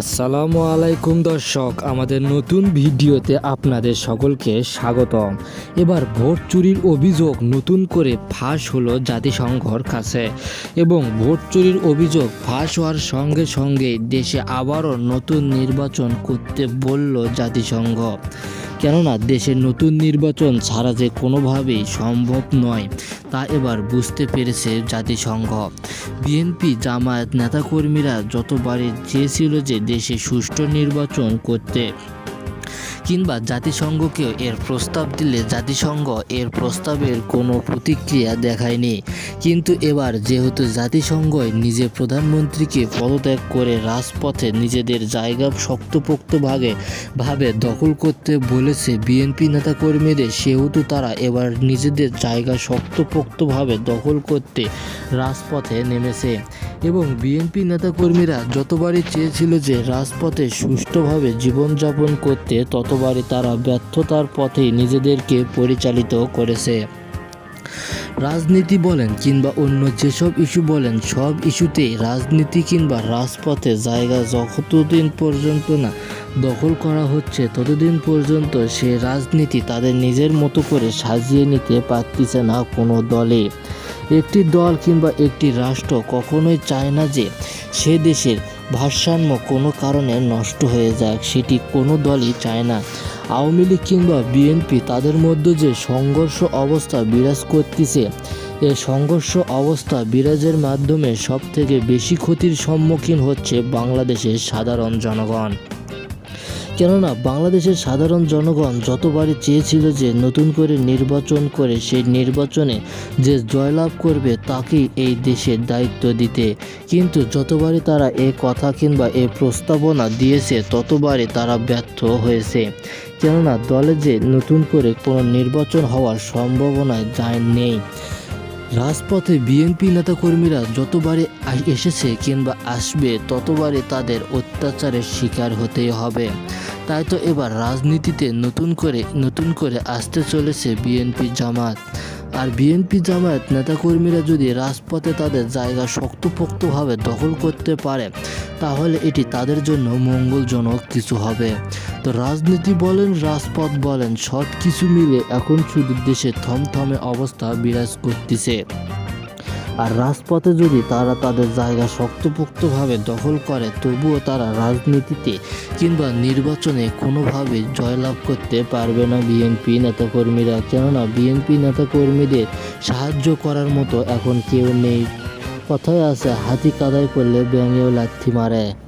আসসালামু আলাইকুম দর্শক, আমাদের নতুন ভিডিওতে আপনাদের সকলকে স্বাগতম। এবার ভোট চুরির অভিযোগ নতুন করে ফাঁস হলো জাতিসংঘর কাছে এবং ভোট চুরির অভিযোগ ফাঁস হওয়ার সঙ্গে সঙ্গে দেশে আবারও নতুন নির্বাচন করতে বলল জাতিসংঘ। কেননা দেশের নতুন নির্বাচন ছাড়া যে কোনোভাবেই সম্ভব নয়, তা এবার বুঝতে পেরেছে জাতিসংঘ। বিএনপি জামায়াত নেতাকর্মীরা যতবারই চেয়েছিল যে দেশে সুষ্ঠু নির্বাচন করতে, কিংবা জাতিসংঘকেও এর প্রস্তাব দিলে জাতিসংঘ এর প্রস্তাবের কোনো প্রতিক্রিয়া দেখায়নি। কিন্তু এবার যেহেতু জাতিসংঘই নিজে প্রধানমন্ত্রীকে পদত্যাগ করে রাজপথে নিজেদের জায়গা শক্তপোক্তভাবে ভাবে দখল করতে বলেছে বিএনপি নেতাকর্মীদের, সেহেতু তারা এবার নিজেদের জায়গা শক্তপোক্তভাবে দখল করতে রাজপথে নেমেছে। এবং বিএনপি নেতাকর্মীরা যতবারই চেয়েছিল যে রাজপথে সুষ্ঠুভাবে জীবনযাপন করতে, ততবারই তারা ব্যর্থতার পথে নিজেদেরকে পরিচালিত করেছে। রাজনীতি বলেন কিংবা অন্য যেসব ইস্যু বলেন, সব ইস্যুতেই রাজনীতি কিংবা রাজপথে জায়গা যতদিন পর্যন্ত না দখল করা হচ্ছে, ততদিন পর্যন্ত সে রাজনীতি তাদের নিজের মতো করে সাজিয়ে নিতে পারতেছে না কোনো দলে। একটি দল কিংবা একটি রাষ্ট্র কখনোই চায় না যে সে দেশের ভারসাম্য কোনো কারণে নষ্ট হয়ে যাক, সেটি কোনো দলই চায় না। আওয়ামী লীগ কিংবা বিএনপি তাদের মধ্যে যে সংঘর্ষ অবস্থা বিরাজ করতেছে, এ সংঘর্ষ অবস্থা বিরাজের মাধ্যমে সবথেকে বেশি ক্ষতির সম্মুখীন হচ্ছে বাংলাদেশের সাধারণ জনগণ। কেননা বাংলাদেশের সাধারণ জনগণ যতবারই চেয়েছিল যে নতুন করে নির্বাচন করে সেই নির্বাচনে যে জয়লাভ করবে তাকেই এই দেশের দায়িত্ব দিতে। কিন্তু যতবারই তারা এ কথা কিংবা এ প্রস্তাবনা দিয়েছে, ততবারই তারা ব্যর্থ হয়েছে। কেননা দলে যে নতুন করে কোনো নির্বাচন হওয়ার সম্ভাবনা যায় নেই। রাজপথে বিএনপি নেতাকর্মীরা যতবারে এসেছে কিংবা আসবে ততবারে তাদের অত্যাচারের শিকার হতে হবে। তাই তো এবার রাজনীতিতে নতুন করে নতুন করে আসতে চলেছে বিএনপি জামাত। আর বিএনপি জামায়াত নেতাকর্মীরা যদি রাজপথে তাদের জায়গা শক্তপোক্তভাবে দখল করতে পারে, তাহলে এটি তাদের জন্য মঙ্গলজনক কিছু হবে। তো রাজনীতি বলেন, রাজপথ বলেন সব কিছু মিলে এখন শুধু দেশে থমথমে অবস্থা বিরাজ করতেছে। আর রাজপথে যদি তারা তাদের জায়গা শক্তপোক্তভাবে দখল করে, তবুও তারা রাজনীতিতে কিংবা নির্বাচনে কোনোভাবে জয়লাভ করতে পারবে না বিএনপি নেতাকর্মীরা। কেননা বিএনপি নেতাকর্মীদের সাহায্য করার মতো এখন কেউ নেই। কথায় আছে, হাতি কাদায় করলে ব্যাঙেও লাথি মারে।